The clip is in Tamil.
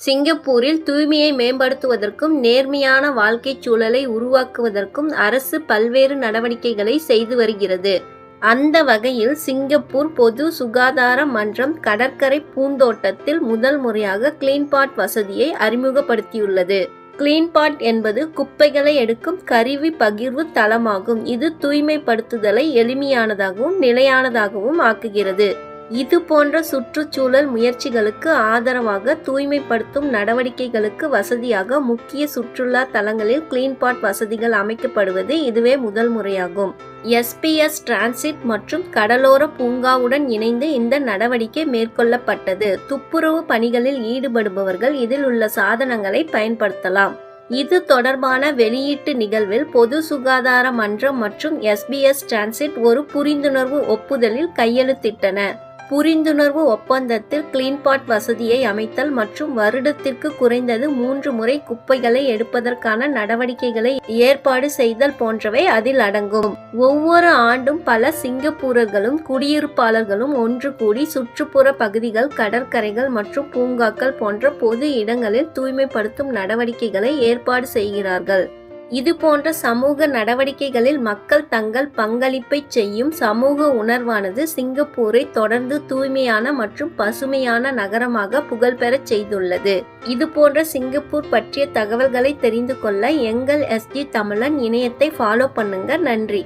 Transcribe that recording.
சிங்கப்பூரில் தூய்மையை மேம்படுத்துவதற்கும் நேர்மையான வாழ்க்கைச் சூழலை உருவாக்குவதற்கும் அரசு பல்வேறு நடவடிக்கைகளை செய்து வருகிறது. அந்த வகையில் சிங்கப்பூர் பொது சுகாதார மன்றம் கடற்கரை பூந்தோட்டத்தில் முதல் முறையாக கிளீன்பாட் வசதியை அறிமுகப்படுத்தியுள்ளது. கிளீன்பாட் என்பது குப்பைகளை எடுக்கும் கருவி பகிர்வு தளமாகும். இது தூய்மைப்படுத்துதலை எளிமையானதாகவும் நிலையானதாகவும் ஆக்குகிறது. இது போன்ற சுற்றுச்சூழல் முயற்சிகளுக்கு ஆதரவாக தூய்மைப்படுத்தும் நடவடிக்கைகளுக்கு வசதியாக முக்கிய சுற்றுலா தலங்களில் கிளீன்பாட் வசதிகள் அமைக்கப்படுவது இதுவே முதல் முறையாகும். எஸ்பிஎஸ் டிரான்சிட் மற்றும் கடலோர பூங்காவுடன் இணைந்து இந்த நடவடிக்கை மேற்கொள்ளப்பட்டது. துப்புரவு பணிகளில் ஈடுபடுபவர்கள் இதில் உள்ள சாதனங்களை பயன்படுத்தலாம். இது தொடர்பான வெளியீட்டு நிகழ்வில் பொது சுகாதார மன்றம் மற்றும் எஸ்பிஎஸ் டிரான்சிட் ஒரு புரிந்துணர்வு ஒப்புதலில் கையெழுத்திட்டன. புரிந்துணர்வு ஒப்பந்தத்தில் கிளீன்பாட் வசதியை அமைத்தல் மற்றும் வருடத்திற்கு குறைந்தது மூன்று முறை குப்பைகளை எடுப்பதற்கான நடவடிக்கைகளை ஏற்பாடு செய்தல் போன்றவை அதில் அடங்கும். ஒவ்வொரு ஆண்டும் பல சிங்கப்பூரர்களும் குடியிருப்பாளர்களும் ஒன்று கூடி சுற்றுப்புற பகுதிகள் கடற்கரைகள் மற்றும் பூங்காக்கள் போன்ற பொது இடங்களில் தூய்மைப்படுத்தும் நடவடிக்கைகளை ஏற்பாடு செய்கிறார்கள். இது போன்ற சமூக நடவடிக்கைகளில் மக்கள் தங்கள் பங்களிப்பை செய்யும் சமூக உணர்வானது சிங்கப்பூரை தொடர்ந்து தூய்மையான மற்றும் பசுமையான நகரமாக புகழ்பெறச் செய்துள்ளது. இது போன்ற சிங்கப்பூர் பற்றிய தகவல்களை தெரிந்து கொள்ள எங்கள் எஸ்ஜி தமிழன் இணையத்தை ஃபாலோ பண்ணுங்க. நன்றி.